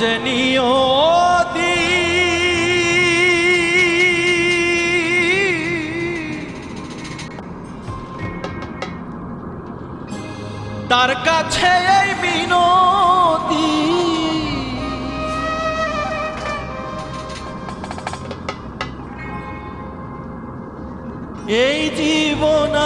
যে নিয়তি। তার কাছে এই মিনতি। এই জীবন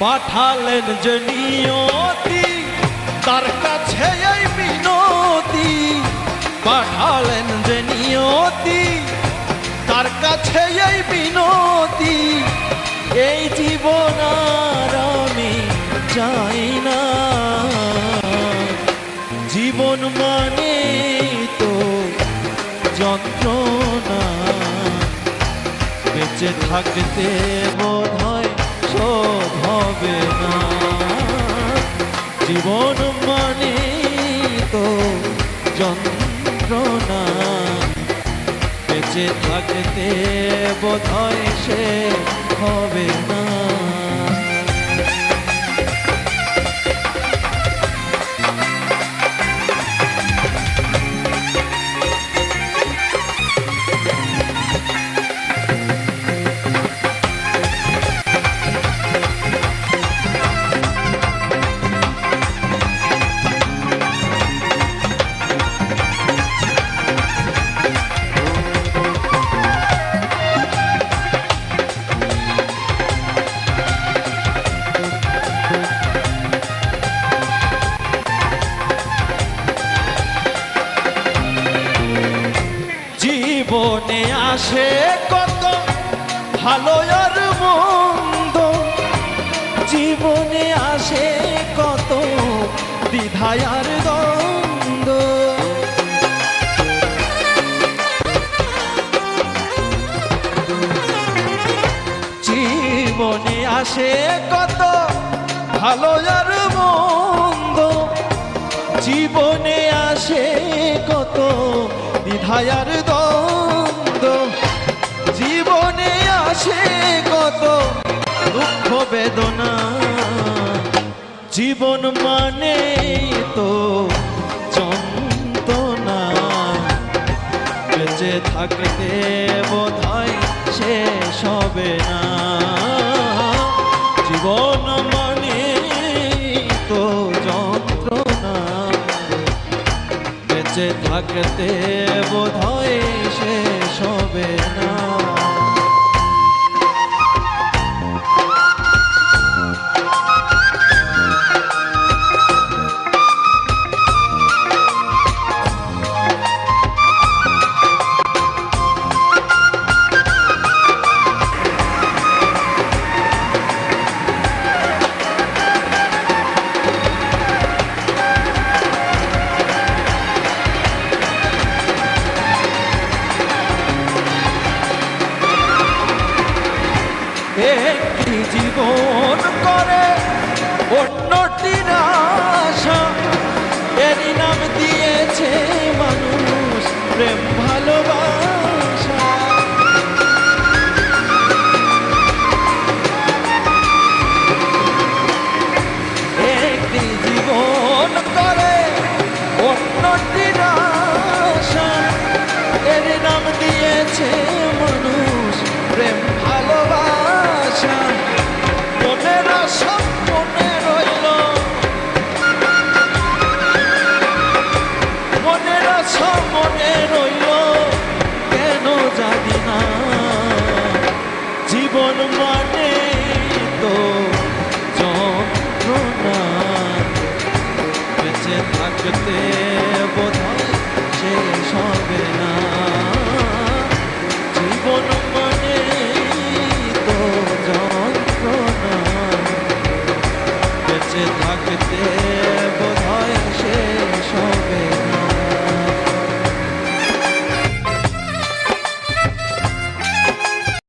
পাঠালেন যে নিয়তি, তার কাছে এই বিনতি। পাঠালেন যে নিয়তি, তার কাছে এই বিনতি। এই জীবন আর আমি চাই না। জীবন মানে তো যন্ত্রণা। বেঁচে থাকতে বোধ শোধ হবে না। জীবন মানে তো যন্ত্রণা বেঁচে থাকতে বোধ হয় সে হবে না। জীবনে আসে কত ভালো আর মন্দ। জীবনে আসে কত দ্বিধায় আর জীবনে আসে কত ভালো আর মন্দ। জীবনে আসে কত দ্বিধায়ার দ্বন্দ্ব। আসে কত দুঃখ বেদনা। জীবন মানে তো যন্ত্রণা। বেঁচে থাকতে বোধ হয় শেষ হবে না। জীবন মানে তো যন্ত্রণা। বেঁচে থাকতে বোধ হয় শেষ হবে না। একটি জীবন করে অন্যটির আশা। এরই নাম দিয়েছে মানুষ প্রেম। জীবন মানে তো যন্ত্রণা বেঁচে থাকতে বোধ শেষ হবে না। জীবন মানে তো যন্ত্রণা বেঁচে থাকতে